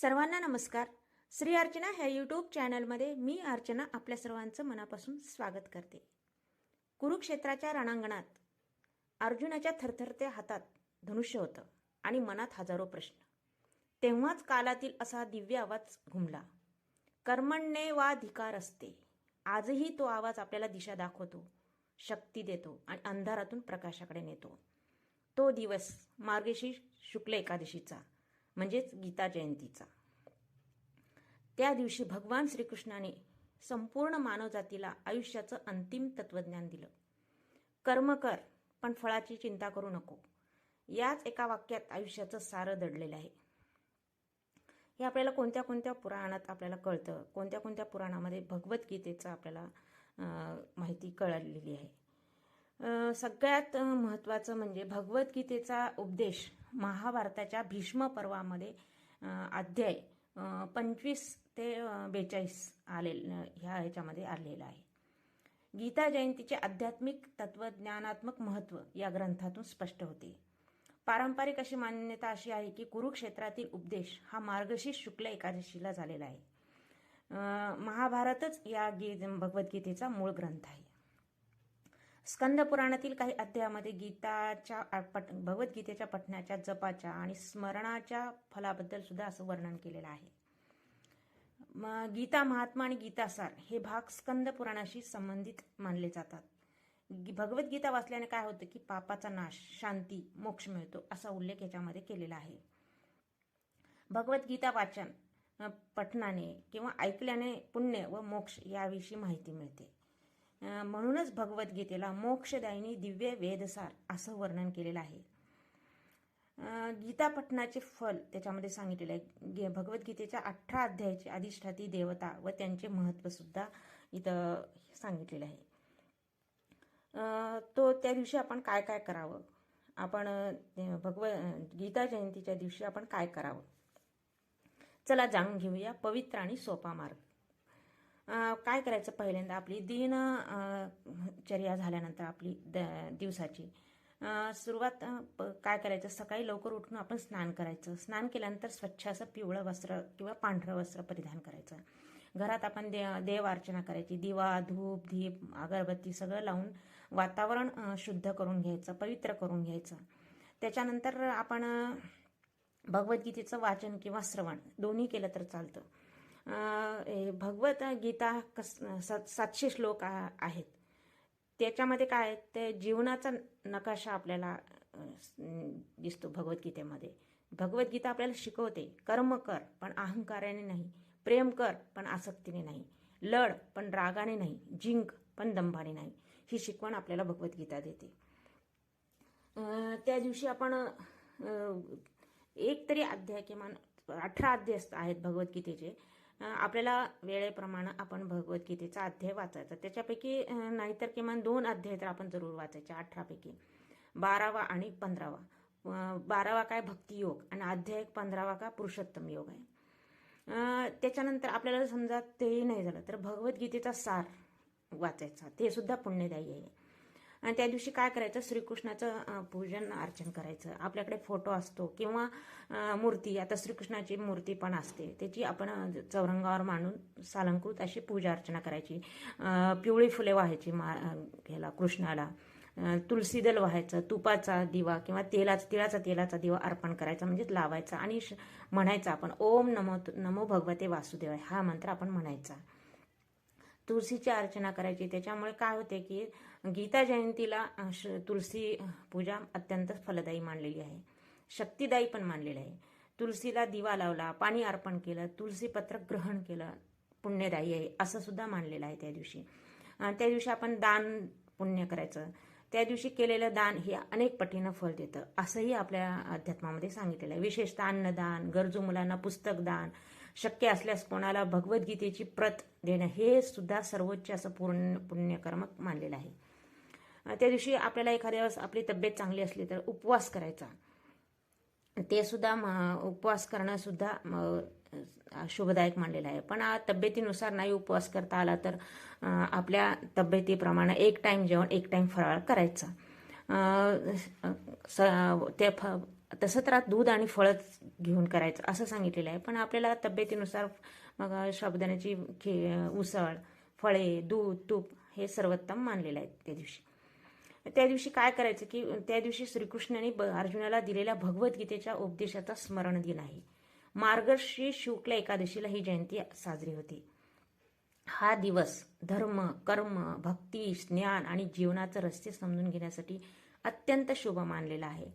सर्वांना नमस्कार. श्री अर्चना ह्या यूट्यूब चॅनलमध्ये मी अर्चना आपल्या सर्वांचं मनापासून स्वागत करते. कुरुक्षेत्राच्या रणांगणात अर्जुनाच्या थरथरत्या हातात धनुष्य होतं आणि मनात हजारो प्रश्न. तेव्हाच कालातील असा दिव्य आवाज घुमला. कर्मण्ये वा असते. आजही तो आवाज आपल्याला दिशा दाखवतो शक्ती देतो आणि अंधारातून प्रकाशाकडे नेतो. तो दिवस मार्गशीर्ष शुक्ल एकादशीचा. म्हणजेच गीता जयंतीचा. त्या दिवशी भगवान श्रीकृष्णाने संपूर्ण मानवजातीला आयुष्याचं अंतिम तत्वज्ञान दिलं. कर्म कर पण फळाची चिंता करू नको. याच एका वाक्यात आयुष्याचं सारं दडलेलं आहे. हे आपल्याला कोणत्या कोणत्या पुराणात आपल्याला कळतं? कोणत्या कोणत्या पुराणामध्ये भगवद्गीतेचं आपल्याला माहिती कळलेली आहे? सगळ्यात महत्त्वाचं म्हणजे भगवद्गीतेचा उपदेश महाभारताच्या भीष्म पर्वामध्ये अध्याय पंचवीस ते बेचाळीस आले ह्या ह्याच्यामध्ये आलेला आहे. गीता जयंतीचे आध्यात्मिक तत्वज्ञानात्मक महत्त्व या ग्रंथातून स्पष्ट होते. पारंपरिक अशी मान्यता अशी आहे की कुरुक्षेत्रातील उपदेश हा मार्गशीर्ष शुक्ल एकादशीला झालेला आहे. महाभारतच या गी भगवद्गीतेचा मूळ ग्रंथ आहे. स्कंद पुराणातील काही अध्यायामध्ये गीताच्या पठ भगवद्गीतेच्या पठणाच्या जपाच्या आणि स्मरणाच्या फलाबद्दल सुद्धा असं वर्णन केलेलं आहे. गीता महात्मा आणि गीतासार हे भाग स्कंद पुराणाशी संबंधित मानले जातात. गी- भगवद्गीता वाचल्याने काय होतं की पापाचा नाश शांती मोक्ष मिळतो असा उल्लेख याच्यामध्ये केलेला आहे. भगवद्गीता वाचन पठणाने किंवा ऐकल्याने पुण्य व मोक्ष याविषयी माहिती मिळते. म्हणूनच भगवद्गीतेला मोक्षदायिनी दिव्य वेदसार असं वर्णन केलेलं आहे. गीता पठणाचे फल त्याच्यामध्ये सांगितलेले आहे. गे- भगवद्गीतेच्या अठरा अध्यायाची अधिष्ठाती देवता व त्यांचे महत्त्व सुद्धा इथं सांगितलेलं आहे. तो त्या दिवशी आपण काय काय करावं? आपण भगव गीता जयंतीच्या दिवशी आपण काय करावं? चला जाणून घेऊया पवित्र आणि सोपा मार्ग. काय करायचं पहिल्यांदा? आपली दिनचर्या झाल्यानंतर आपली द दिवसाची. सुरुवात प- काय करायचं? सकाळी लवकर उठून आपण स्नान करायचं. स्नान केल्यानंतर स्वच्छ असं पिवळं वस्त्र किंवा पांढरं वस्त्र परिधान करायचं. घरात आपण दे देव अर्चना करायची. दिवा धूप दीप अगरबत्ती सगळं लावून वातावरण शुद्ध करून घ्यायचं पवित्र करून घ्यायचं. त्याच्यानंतर आपण भगवद्गीतेचं वाचन किंवा श्रवण दोन्ही केलं तर चालतं. भगवत गीता कस सात- सातशे श्लोक आहेत. त्याच्यामध्ये काय आहे, ते जीवनाचा नकाशा आपल्याला दिसतो भगवद्गीतेमध्ये भगवद्गीता आपल्याला शिकवते कर्म कर पण अहंकाराने नाही. प्रेम कर पण आसक्तीने नाही. लढ पण रागाने नाही. जिंक पण दंभाने नाही. ही शिकवण आपल्याला भगवद्गीता देते. त्या दिवशी आपण एक तरी अध्याय किमान अठरा अध्याय आहेत भगवद्गीतेचे. आपल्याला वेळेप्रमाणे आपण भगवद्गीतेचा अध्याय वाचायचा. त्याच्यापैकी नाहीतर किमान दोन अध्याय तर आपण जरूर वाचायचे अठरापैकी. बारावा आणि पंधरावा. बारावा काय? भक्तियोग आणि अध्याय पंधरावा का? पुरुषोत्तम योग आहे. त्याच्यानंतर आपल्याला समजा तेही नाही झालं तर भगवद्गीतेचा सार वाचायचा. ते सुद्धा पुण्यदायी आहे. आणि त्या दिवशी काय करायचं? श्रीकृष्णाचं पूजन अर्चन करायचं. आपल्याकडे फोटो असतो किंवा मूर्ती आता श्रीकृष्णाची मूर्ती पण असते. त्याची आपण चौरंगावर मांडून सालंकृत अशी पूजा अर्चना करायची. पिवळी फुले व्हायची मा ह्याला कृष्णाला. तुलसी दल व्हायचं तुपाचा दिवा किंवा तेलाचा तिळाचा तेलाचा दिवा अर्पण करायचा म्हणजेच लावायचा आणि श- म्हणायचा आपण ओम नमो नमो भगवते वासुदेवाय हा मंत्र आपण म्हणायचा. तुळशीची अर्चना करायची. त्याच्यामुळे काय होते की गीता जयंतीला श- तुलसी पूजा अत्यंत फलदायी मानलेली आहे. शक्तिदायी पण मानलेली आहे. तुलसीला दिवा लावला पाणी अर्पण केलं तुलसी पत्र ग्रहण केलं पुण्यदायी आहे असं सुद्धा मानलेलं आहे त्या दिवशी. त्या दिवशी आपण दान पुण्य करायचं. त्या दिवशी केलेलं दान हे अनेक पटीनं फल देतं असंही आपल्या अध्यात्मामध्ये सांगितलेलं आहे. विशेषतः अन्नदान गरजू मुलांना पुस्तक दान शक्य असल्यास कोणाला भगवद्गीतेची प्रत देणं हे सुद्धा सर्वोच्च असं पूर्ण पुण्यकर्म मानलेलं आहे. त्या दिवशी आपल्याला एखाद्या वेळेस आपली तब्येत चांगली असली तर उपवास करायचा. ते सुद्धा म- उपवास करणं सुद्धा शुभदायक मानलेलं आहे. पण तब्येतीनुसार नाही उपवास करता आला तर आपल्या तब्येतीप्रमाणे एक टाईम जेवण एक टाईम फराळ करायचा. स- ते फ तसं तर दूध आणि फळच घेऊन करायचं असं सांगितलेलं आहे. पण आपल्याला तब्येतीनुसार मग साबुदाण्याची खे उसळ फळे दूध तूप हे सर्वोत्तम मानलेलं आहे त्या दिवशी. त्या दिवशी काय करायचं की त्या दिवशी श्रीकृष्णाने ब- अर्जुनाला दिलेल्या भगवद्गीतेच्या उपदेशाचा स्मरण दिन आहे. मार्गश्री शुक्ल एकादशीला ही जयंती साजरी होती. हा दिवस धर्म कर्म भक्ती ज्ञान आणि जीवनाचे रस्ते समजून घेण्यासाठी अत्यंत शुभ मानलेला आहे.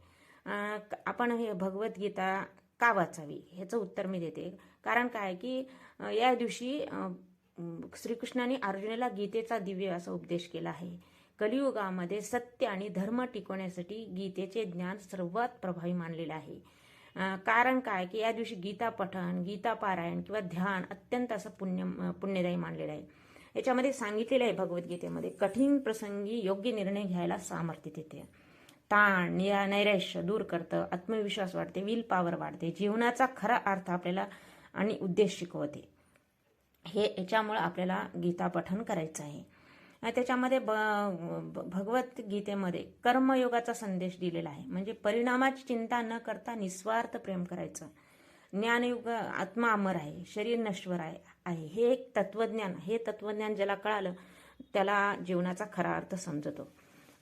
आपण हे भगवद्गीता का वाचावी? ह्याचं उत्तर मी देते. कारण काय आहे की या दिवशी श्रीकृष्णाने अर्जुनाला गीतेचा दिव्य असा उपदेश केला आहे. कलियुगामध्ये सत्य आणि धर्म टिकवण्यासाठी गीतेचे ज्ञान सर्वात प्रभावी मानलेले आहे. कारण काय? की या दिवशी गीता पठण गीता पारायण किंवा ध्यान अत्यंत असं पुण्य पुण्यदायी मानलेलं आहे. याच्यामध्ये सांगितलेलं आहे भगवद्गीतेमध्ये कठीण प्रसंगी योग्य निर्णय घ्यायला सामर्थ्य देते. ताण निरा नैराश्य दूर करतं आत्मविश्वास वाढते विल पॉवर वाढते जीवनाचा खरा अर्थ आपल्याला आणि उद्देश शिकवते. हे याच्यामुळे आपल्याला गीता पठण करायचं आहे. त्याच्यामध्ये ब भगवद्गीतेमध्ये कर्मयोगाचा संदेश दिलेला आहे. म्हणजे परिणामाची चिंता न करता निस्वार्थ प्रेम करायचं. ज्ञानयुग आत्मा अमर आहे शरीर नश्वर आहे आहे. हे एक तत्वज्ञान हे तत्वज्ञान ज्याला कळालं त्याला जीवनाचा खरा अर्थ समजतो.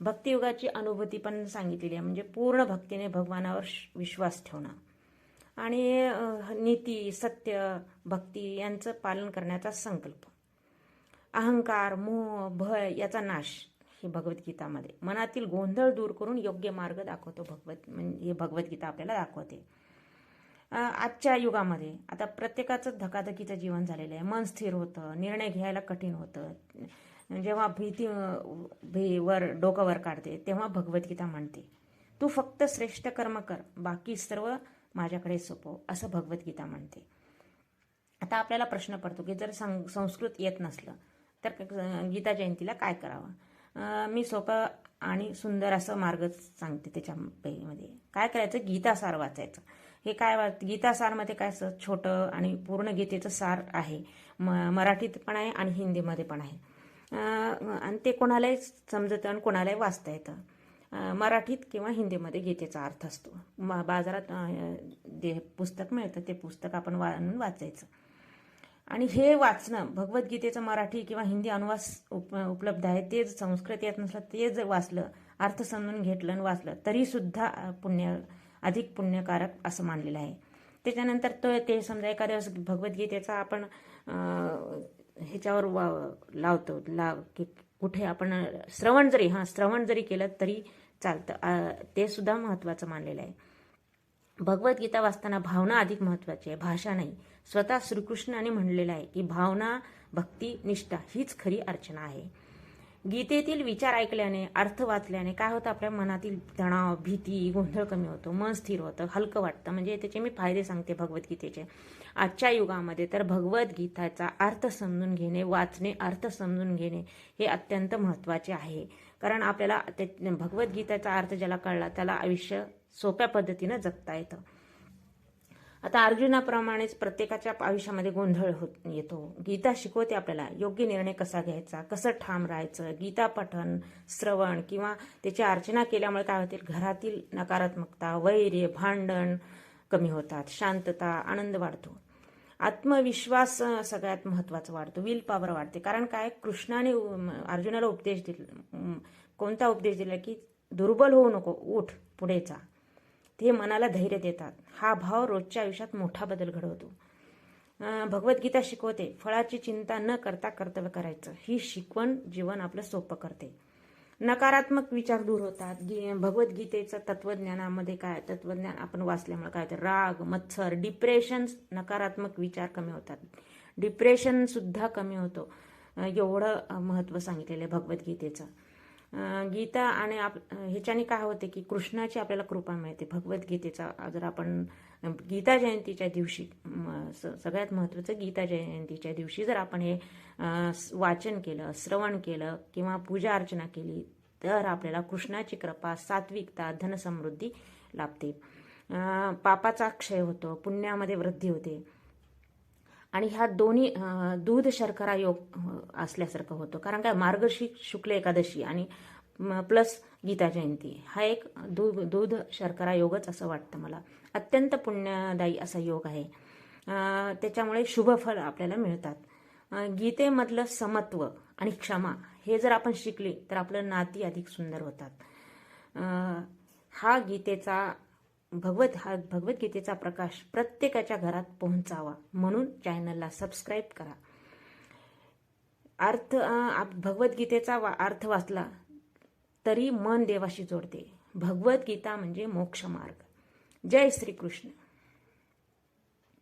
भक्तियुगाची अनुभूती पण सांगितलेली आहे. म्हणजे पूर्ण भक्तीने भगवानावर श- विश्वास ठेवणं. आणि नीती सत्य भक्ती यांचं पालन करण्याचा संकल्प. अहंकार मोह भय याचा नाश हे भगवद्गीतामध्ये. मनातील गोंधळ दूर करून योग्य मार्ग दाखवतो भगवत म्हणजे हे भगवद्गीता आपल्याला दाखवते. आजच्या युगामध्ये आता प्रत्येकाचं धकाधकीचं जीवन झालेलं आहे. मन स्थिर होतं निर्णय घ्यायला कठीण होतं. जेव्हा भीती भी भीवर डोकं वर काढते तेव्हा भगवद्गीता म्हणते तू फक्त श्रेष्ठ कर्म कर बाकी सर्व माझ्याकडे सोपव असं भगवद्गीता म्हणते. आता आपल्याला प्रश्न पडतो की जर सं संस्कृत येत नसलं तर गीता जयंतीला काय करावं? मी सोपं आणि सुंदर असं मार्ग सांगते त्याच्यामध्ये काय करायचं? गीतासार वाचायचं. हे काय वा गीतासारमध्ये काय असं छोटं आणि पूर्ण गीतेचं सार आहे. म मराठीत पण आहे आणि हिंदीमध्ये पण आहे. आणि ते कोणालाही समजतं आणि कोणालाही वाचता येतं. मराठीत किंवा हिंदीमध्ये गीतेचा अर्थ असतो. म बाजारात जे पुस्तक मिळतं ते पुस्तक आपण वा आणून वाचायचं. आणि हे वाचणं भगवद्गीतेचं मराठी किंवा हिंदी अनुवास उप उपलब्ध आहे ते जर संस्कृत येत नसलं ते जर वाचलं अर्थ समजून घेतलं आणि वाचलं तरीसुद्धा पुण्य अधिक पुण्यकारक असं मानलेलं आहे. त्याच्यानंतर तो ते समजा एखाद्या वेळेस भगवद्गीतेचा आपण ह्याच्यावर वा लावतो लाव की कुठे आपण श्रवण जरी हां श्रवण जरी केलं तरी चालतं ते सुद्धा महत्त्वाचं मानलेलं आहे. भगवद्गीता वाचताना भावना अधिक महत्वाची आहे. भाषा नाही. स्वतः श्रीकृष्णाने म्हणलेलं आहे की भावना भक्ती निष्ठा हीच खरी अर्चना आहे. गीतेतील विचार ऐकल्याने अर्थ वाचल्याने काय होतं? आपल्या मनातील तणाव भीती गोंधळ कमी होतो. मन स्थिर होतं. हलकं वाटतं. म्हणजे त्याचे मी फायदे सांगते भगवद्गीतेचे. आजच्या युगामध्ये तर भगवद्गीताचा अर्थ समजून घेणे वाचणे अर्थ समजून घेणे हे अत्यंत महत्त्वाचे आहे. कारण आपल्याला ते भगवद्गीताचा अर्थ ज्याला कळला त्याला आयुष्य सोप्या पद्धतीनं जगता येतं. आता अर्जुनाप्रमाणेच प्रत्येकाच्या आयुष्यामध्ये गोंधळ होत येतो. गीता शिकवते आपल्याला योग्य निर्णय कसा घ्यायचा कसं ठाम राहायचं गीता पठन श्रवण किंवा त्याची अर्चना केल्यामुळे काय होते घरातील नकारात्मकता वैर्य भांडण कमी होतात शांतता आनंद वाढतो. आत्मविश्वास सगळ्यात महत्त्वाचा वाढतो. विल पॉवर वाढते. कारण काय? कृष्णाने अर्जुनाला उपदेश दिला कोणता उपदेश दिला की दुर्बल होऊ नको उठ पुढे जा. ते मनाला धैर्य देतात. हा भाव रोजच्या आयुष्यात मोठा बदल घडवतो. भगवद्गीता शिकवते फळाची चिंता न करता कर्तव्य करायचं. ही शिकवण जीवन आपलं सोपं करते. नकारात्मक विचार दूर होतात. गी भगवद्गीतेचं तत्वज्ञानामध्ये काय तत्वज्ञान आपण वाचल्यामुळे काय होतं? राग मत्सर डिप्रेशन नकारात्मक विचार कमी होतात. डिप्रेशन सुद्धा कमी होतो. एवढं महत्त्व सांगितलेलं आहे भगवद्गीतेचं. गीता आणि आप ह्याच्याने काय होते की कृष्णाची आपल्याला कृपा मिळते. भगवद्गीतेचा जर आपण गीता जयंतीच्या दिवशी सगळ्यात महत्त्वाचं गीता जयंतीच्या दिवशी जर आपण हे वाचन केलं श्रवण केलं किंवा पूजा अर्चना केली तर आपल्याला कृष्णाची कृपा सात्विकता धनसमृद्धी लाभते. पापाचा क्षय होतो पुण्यामध्ये वृद्धी होते. आणि ह्या दोन्ही दूध शर्करा योग असल्यासारखं होतं. कारण काय मार्गशीर्ष शुक्ल एकादशी आणि प्लस गीता जयंती. हा एक दूध दूध शर्करा योगच असं वाटतं मला. अत्यंत पुण्यदायी असा योग आहे. त्याच्यामुळे शुभफल आपल्याला मिळतात. गीतेमधलं समत्व आणि क्षमा हे जर आपण शिकले तर आपलं नाती अधिक सुंदर होतात. हा गीतेचा भगवत हा भगवद्गीतेचा प्रकाश प्रत्येकाच्या घरात पोहोचावा म्हणून चॅनलला सबस्क्राईब करा. अर्थ आप- भगवद्गीतेचा वा अर्थ वाचला तरी मन देवाशी जोडते. भगवद्गीता म्हणजे मोक्ष मार्ग. जय श्रीकृष्ण.